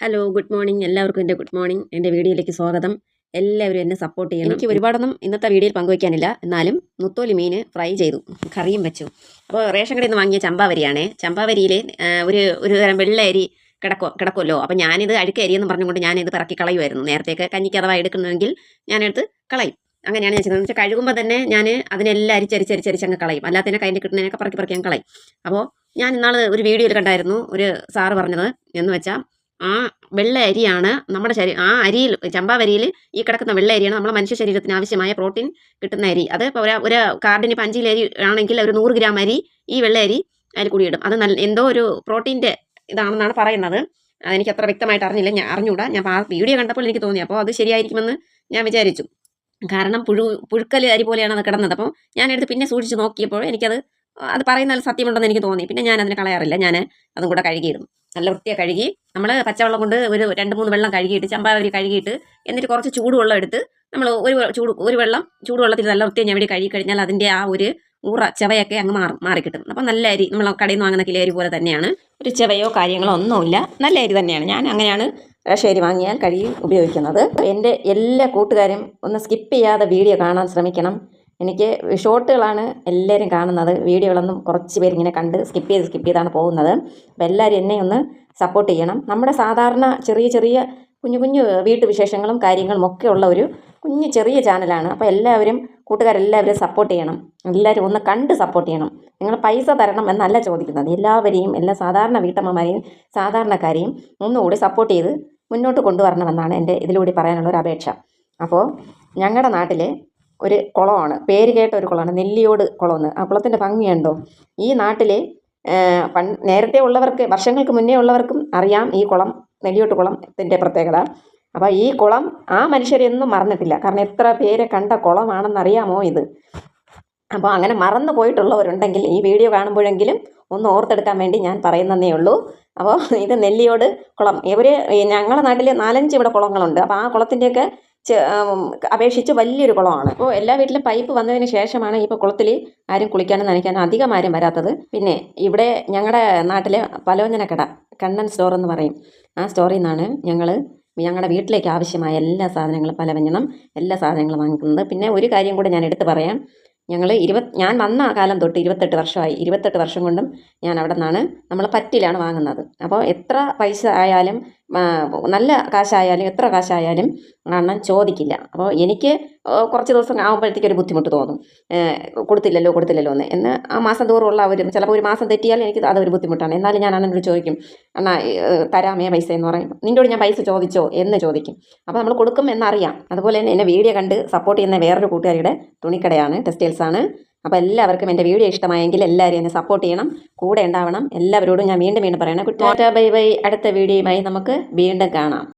Hello good morning എല്ലാവർക്കും എന്റെ good morning എന്റെ വീഡിയോയിലേക്ക് സ്വാഗതം. എല്ലാവരും എന്നെ സപ്പോർട്ട് ചെയ്യണം. എനിക്ക് ഒരുപാടൊന്നും ഇന്നത്തെ വീഡിയോയിൽ പങ്കുവയ്ക്കാനില്ല എന്നാലും മുത്തോലി മീൻ ഫ്രൈ ചെയ്തു. കറിയും വെച്ചു. അപ്പോൾ റേഷൻ കടയിൽ നിന്ന് വാങ്ങിയ ചമ്പാവരിയാണ്. ചമ്പാവരിയിൽ ഒരു ഒരു തരം വെള്ള അരി കിടക്കോ കിടക്കുമല്ലോ അപ്പോൾ ഞാനിത് അഴുക്ക അരിയെന്ന് പറഞ്ഞുകൊണ്ട് ഞാനിത് പറക്കി കളയുമായിരുന്നു നേരത്തേക്ക് കഞ്ഞിക്ക് അഥവാ എടുക്കുന്നെങ്കിൽ ഞാനെടുത്ത് കളയും. അങ്ങനെയാണ് ഞാൻ ചെയ്യുന്നത് വെച്ചാൽ കഴുകുമ്പോൾ തന്നെ ഞാൻ അതിനെല്ലാം അരിച്ചരിച്ചരിച്ചരിച്ച് അങ്ങ് കളയും അല്ലാത്തതിനെ കയ്യിൽ കിട്ടുന്നതിനൊക്കെ പറക്കി പറക്കി അങ്ങ് കളയും. അപ്പോൾ ഞാൻ ഇന്നാൾ ഒരു വീഡിയോയിൽ കണ്ടായിരുന്നു. ഒരു സാറ് പറഞ്ഞത് എന്ന് വെച്ചാൽ ആ വെള്ള അരിയാണ് നമ്മുടെ ശരീരം ആ അരിയിൽ ചമ്പാവരിയിൽ ഈ കിടക്കുന്ന വെള്ള അരിയാണ് നമ്മുടെ മനുഷ്യ ശരീരത്തിന് ആവശ്യമായ പ്രോട്ടീൻ കിട്ടുന്ന അരി. അത് ഒരു കാർഡിന് പഞ്ചിൽ അരി ആണെങ്കിൽ ഒരു നൂറ് ഗ്രാം അരി ഈ വെള്ള അരി അതിൽ കൂടി ഇടും. അത് നല്ല എന്തോ ഒരു പ്രോട്ടീന്റെ ഇതാണെന്നാണ് പറയുന്നത്. അതെനിക്ക് അത്ര വ്യക്തമായിട്ട് അറിഞ്ഞില്ല. ഞാൻ അറിഞ്ഞൂടാ. ഞാൻ ആ വീഡിയോ കണ്ടപ്പോൾ എനിക്ക് തോന്നി. അപ്പോൾ അത് ശരിയായിരിക്കുമെന്ന് ഞാൻ വിചാരിച്ചു. കാരണം പുഴു പുഴുക്കൽ അരി പോലെയാണ് അത് കിടന്നത്. അപ്പോൾ ഞാനെടുത്ത് പിന്നെ സൂക്ഷിച്ച് നോക്കിയപ്പോൾ എനിക്കത് അത് പറയുന്നതിൽ സത്യമുണ്ടെന്ന് എനിക്ക് തോന്നി. പിന്നെ ഞാൻ അതിനെ കളയാറില്ല. ഞാൻ അതും കൂടെ കഴുകിയിടും. നല്ല വൃത്തിയാണ് കഴുകി. നമ്മൾ പച്ചവെള്ളം കൊണ്ട് ഒരു രണ്ട് മൂന്ന് വെള്ളം കഴുകിയിട്ട് ചമ്പാവരി കഴുകിയിട്ട് എന്നിട്ട് കുറച്ച് ചൂടുവെള്ളം എടുത്ത് നമ്മൾ ഒരു ചൂട് ഒരു വെള്ളം ചൂടുവെള്ളത്തിൽ നല്ല വൃത്തിയെ ഞാൻ വേണ്ടി കഴുകി കഴിഞ്ഞാൽ അതിന്റെ ആ ഒരു ഊറ ചെവയൊക്കെ അങ്ങ് മാറും മാറിക്കിട്ടും. അപ്പം നല്ല അരി നമ്മൾ കടയിൽ നിന്ന് വാങ്ങുന്ന കിലോ അരി പോലെ തന്നെയാണ്. ഒരു ചെവയോ കാര്യങ്ങളോ ഒന്നുമില്ല. നല്ല അരി തന്നെയാണ്. ഞാൻ അങ്ങനെയാണ് അരി വാങ്ങിയാൽ കഴുകി ഉപയോഗിക്കുന്നത്. എന്റെ എല്ലാ കൂട്ടുകാരും ഒന്ന് സ്കിപ്പ് ചെയ്യാതെ വീഡിയോ കാണാൻ ശ്രമിക്കണം. എനിക്ക് ഷോർട്ടുകളാണ് എല്ലാവരും കാണുന്നത്. വീഡിയോകളൊന്നും കുറച്ച് പേര് ഇങ്ങനെ കണ്ട് സ്കിപ്പ് ചെയ്ത് സ്കിപ്പ് ചെയ്താണ് പോകുന്നത്. അപ്പോൾ എല്ലാവരും എന്നെ ഒന്ന് സപ്പോർട്ട് ചെയ്യണം. നമ്മുടെ സാധാരണ ചെറിയ ചെറിയ കുഞ്ഞു കുഞ്ഞു വീട്ടുവിശേഷങ്ങളും കാര്യങ്ങളും ഒക്കെ ഉള്ള ഒരു കുഞ്ഞു ചെറിയ ചാനലാണ്. അപ്പോൾ എല്ലാവരും കൂട്ടുകാരെല്ലാവരും സപ്പോർട്ട് ചെയ്യണം. എല്ലാവരും ഒന്ന് കണ്ട് സപ്പോർട്ട് ചെയ്യണം. നിങ്ങൾ പൈസ തരണം എന്നല്ല ചോദിക്കുന്നത്. എല്ലാവരെയും എല്ലാ സാധാരണ വീട്ടമ്മമാരെയും സാധാരണക്കാരെയും ഒന്നുകൂടി സപ്പോർട്ട് ചെയ്ത് മുന്നോട്ട് കൊണ്ടുവരണമെന്നാണ് എന്റെ ഇതിലൂടെ പറയാനുള്ള ഒരു അപേക്ഷ. അപ്പോൾ ഞങ്ങളുടെ നാട്ടിലെ ഒരു കുളമാണ്. പേര് കേട്ട ഒരു കുളമാണ്. നെല്ലിയോട് കുളമെന്ന്. ആ കുളത്തിന്റെ ഭംഗിയുണ്ടോ ഈ നാട്ടിലെ പൺ നേരത്തെ ഉള്ളവർക്ക് വർഷങ്ങൾക്ക് മുന്നേ ഉള്ളവർക്കും അറിയാം ഈ കുളം നെല്ലിയോട്ട് കുളത്തിന്റെ പ്രത്യേകത. അപ്പോൾ ഈ കുളം ആ മനുഷ്യരെയൊന്നും മറന്നിട്ടില്ല. കാരണം എത്ര പേരെ കണ്ട കുളമാണെന്നറിയാമോ ഇത്? അപ്പോൾ അങ്ങനെ മറന്നു പോയിട്ടുള്ളവരുണ്ടെങ്കിൽ ഈ വീഡിയോ കാണുമ്പോഴെങ്കിലും ഒന്ന് ഓർത്തെടുക്കാൻ വേണ്ടി ഞാൻ പറയുന്നതേ ഉള്ളൂ. അപ്പോൾ ഇത് നെല്ലിയോട് കുളം. ഇവർ ഞങ്ങളുടെ നാട്ടിൽ നാലഞ്ച് ഇവിടെ കുളങ്ങളുണ്ട്. അപ്പോൾ ആ കുളത്തിന്റെയൊക്കെ അപേക്ഷിച്ച് വലിയൊരു കുളമാണ്. അപ്പോൾ എല്ലാ വീട്ടിലും പൈപ്പ് വന്നതിന് ശേഷമാണ് ഇപ്പോൾ കുളത്തിൽ ആരും കുളിക്കാനും നനയ്ക്കാനും അധികം ആരും വരാത്തത്. പിന്നെ ഇവിടെ ഞങ്ങളുടെ നാട്ടിലെ പലോഞ്ഞനക്കട കണ്ണൻ സ്റ്റോർ എന്ന് പറയും. ആ സ്റ്റോറിൽ നിന്നാണ് ഞങ്ങൾ ഞങ്ങളുടെ വീട്ടിലേക്ക് ആവശ്യമായ എല്ലാ സാധനങ്ങളും പലവ്യഞ്ജനം എല്ലാ സാധനങ്ങളും വാങ്ങിക്കുന്നത്. പിന്നെ ഒരു കാര്യം കൂടെ ഞാൻ എടുത്ത് പറയാം. ഞങ്ങൾ ഇരുപത് ഞാൻ വന്ന കാലം തൊട്ട് ഇരുപത്തെട്ട് വർഷമായി. ഇരുപത്തെട്ട് വർഷം കൊണ്ടും ഞാൻ അവിടെ നിന്നാണ് നമ്മൾ പറ്റിലാണ് വാങ്ങുന്നത്. അപ്പോൾ എത്ര പൈസ ആയാലും നല്ല കാശായാലും എത്ര കാശായാലും അണ്ണൻ ചോദിക്കില്ല. അപ്പോൾ എനിക്ക് കുറച്ച് ദിവസം ആകുമ്പോഴത്തേക്ക് ഒരു ബുദ്ധിമുട്ട് തോന്നും. കൊടുത്തില്ലല്ലോ കൊടുത്തില്ലല്ലോ എന്ന്. എന്ന് ആ മാസം തോറുമുള്ള അവർ ചിലപ്പോൾ ഒരു മാസം തെറ്റിയാൽ എനിക്ക് അതൊരു ബുദ്ധിമുട്ടാണ്. എന്നാലും ഞാൻ അണ്ണനോട് ചോദിക്കും അണ്ണാ തരാമേ പൈസ എന്ന് പറയും. നിന്നോട് ഞാൻ പൈസ ചോദിച്ചോ എന്ന് ചോദിക്കും. അപ്പോൾ നമ്മൾ കൊടുക്കും എന്നറിയാം. അതുപോലെ തന്നെ എന്നെ വീഡിയോ കണ്ട് സപ്പോർട്ട് ചെയ്യുന്ന വേറൊരു കൂട്ടുകാരിയുടെ തുണിക്കടയാണ് ടെക്സ്റ്റൈൽസാണ്. അപ്പോൾ എല്ലാവർക്കും എന്റെ വീഡിയോ ഇഷ്ടമായെങ്കിൽ എല്ലാവരും എന്നെ സപ്പോർട്ട് ചെയ്യണം. കൂടെ ഉണ്ടാവണം. എല്ലാവരോടും ഞാൻ വീണ്ടും വീണ്ടും പറയണം. ഗുഡ് ബൈ ബൈ അടുത്ത വീഡിയോയുമായി നമുക്ക് വീണ്ടും കാണാം.